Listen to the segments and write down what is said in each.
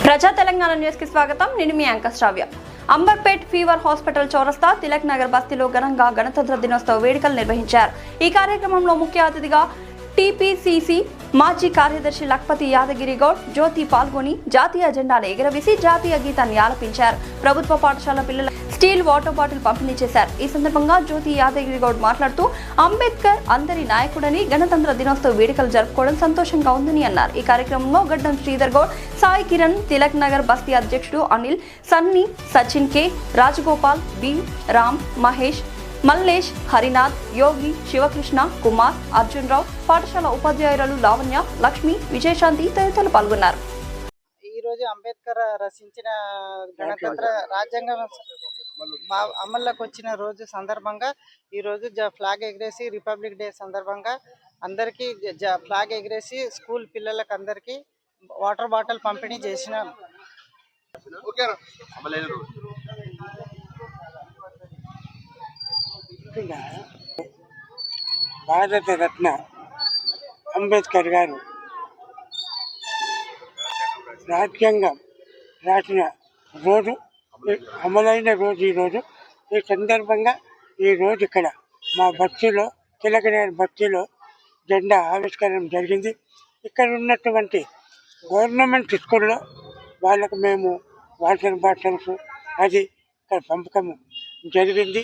ప్రజా తెలంగాణ న్యూస్కి స్వాగతం. నేను మీ anchor Shravya. Amberpet fever hospital చౌరస్తా తిలక్ నగర్ బస్తీలో ఘనంగా గణతంత్ర దినోత్సవ వేడుకలు నిర్వహించారు. ఈ కార్యక్రమంలో ముఖ్య అతిథిగా టీపీసీసీ మాజీ కార్యదర్శి లక్పతి యాదగిరి గౌడ్ జ్యోతి పాల్గొని జాతీయ జెండాను ఎగురవేసి జాతీయ గీతాన్ని ఆలపించారు. ప్రభుత్వ పాఠశాల పిల్లల స్టీల్ వాటర్ బాటిల్ పంపిణీ చేశారు. ఈ సందర్భంగా జ్యోతి యాదగిరి గౌడ్ మాట్లాడుతూ అంబేద్కర్ అందరి నాయకుడని గణతంత్ర దినోత్సవ వేడుకలు జరుపుకోవడం సంతోషంగా ఉందని అన్నారు. ఈ కార్యక్రమంలో గడ్డం శ్రీధర్ గౌడ్ సాయి కిరణ్ తిలక్ నగర్ బస్తీ అధ్యక్షుడు అనిల్ సన్నీ సచిన్ కే రాజగోపాల్ బి రామ్ మహేష్ మల్లేష్ హరినాథ్ యోగి శివకృష్ణ కుమార్ అర్జున్ రావు పాఠశాల ఉపాధ్యాయురాలు లావణ్య లక్ష్మి విజయశాంతి తదితరులు పాల్గొన్నారు. ఈ రోజు అంబేద్కర్ రచించిన గణతంత్ర రాజ్యాంగం మా- అమల్లోకి వచ్చిన రోజు సందర్భంగా ఈ రోజు జ ఫ్లాగ్ ఎగిరేసి రిపబ్లిక్ డే సందర్భంగా అందరికీ జ ఫ్లాగ్ ఎగిరేసి స్కూల్ పిల్లలకు అందరికీ వాటర్ బాటిల్ పంపిణీ చేసిన భారత రత్న అంబేద్కర్ గారు రాజ్యాంగం రాసిన రోజు అమలైన రోజు ఈరోజు ఈ సందర్భంగా ఈ రోజు ఇక్కడ మా బస్సులో తిలకనేని బస్సులో జెండా ఆవిష్కరణ జరిగింది. ఇక్కడ ఉన్నటువంటి గవర్నమెంట్ స్కూల్లో వాళ్ళకు మేము వాటర్ బాటిల్స్ అది ఇక్కడ పంపకం జరిగింది.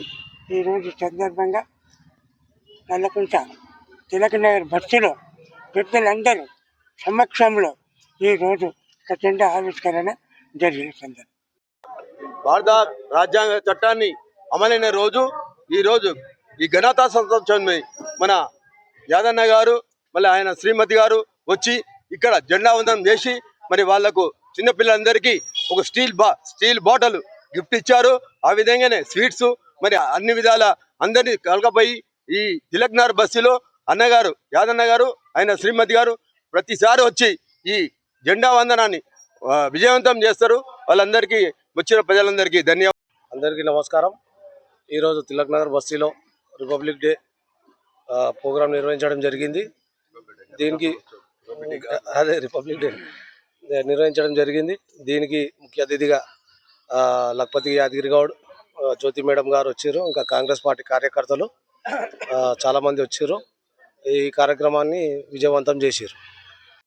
ఈరోజు సందర్భంగా నల్లకుంట తిలక్ నగర్ బస్సులో పెద్దలందరూ సమక్షంలో ఈరోజు ఒక జెండా ఆవిష్కరణ జరిగిన సందర్భం. భారత రాజ్యాంగ చట్టాన్ని అమలైన రోజు ఈ రోజు ఈ ఘనతా సంతోషాన్ని మన యాదన్న గారు మళ్ళీ ఆయన శ్రీమతి గారు వచ్చి ఇక్కడ జెండా వందనం చేసి మరి వాళ్ళకు చిన్నపిల్లలందరికీ ఒక స్టీల్ బా స్టీల్ బాటిల్ గిఫ్ట్ ఇచ్చారు. ఆ విధంగానే స్వీట్స్ మరి అన్ని విధాల అందరినీ కలకపోయి ఈ తిలక్నార్ బస్సులో అన్నగారు యాదన్న గారు ఆయన శ్రీమతి గారు ప్రతిసారి వచ్చి ఈ జెండా వందనాన్ని విజయవంతం చేస్తారు. వాళ్ళందరికీ వచ్చిన ప్రజలందరికీ ధన్యవాదాలు. అందరికీ నమస్కారం. ఈరోజు తిలక్ నగర్ బస్తీలో రిపబ్లిక్ డే ప్రోగ్రాం నిర్వహించడం జరిగింది. దీనికి అదే రిపబ్లిక్ డే నిర్వహించడం జరిగింది. దీనికి ముఖ్య అతిథిగా లఖపతి లక్పతి యాదగిరి గౌడ్ జ్యోతి మేడం గారు వచ్చారు. ఇంకా కాంగ్రెస్ పార్టీ కార్యకర్తలు చాలామంది వచ్చారు. ఈ కార్యక్రమాన్ని విజయవంతం చేశారు.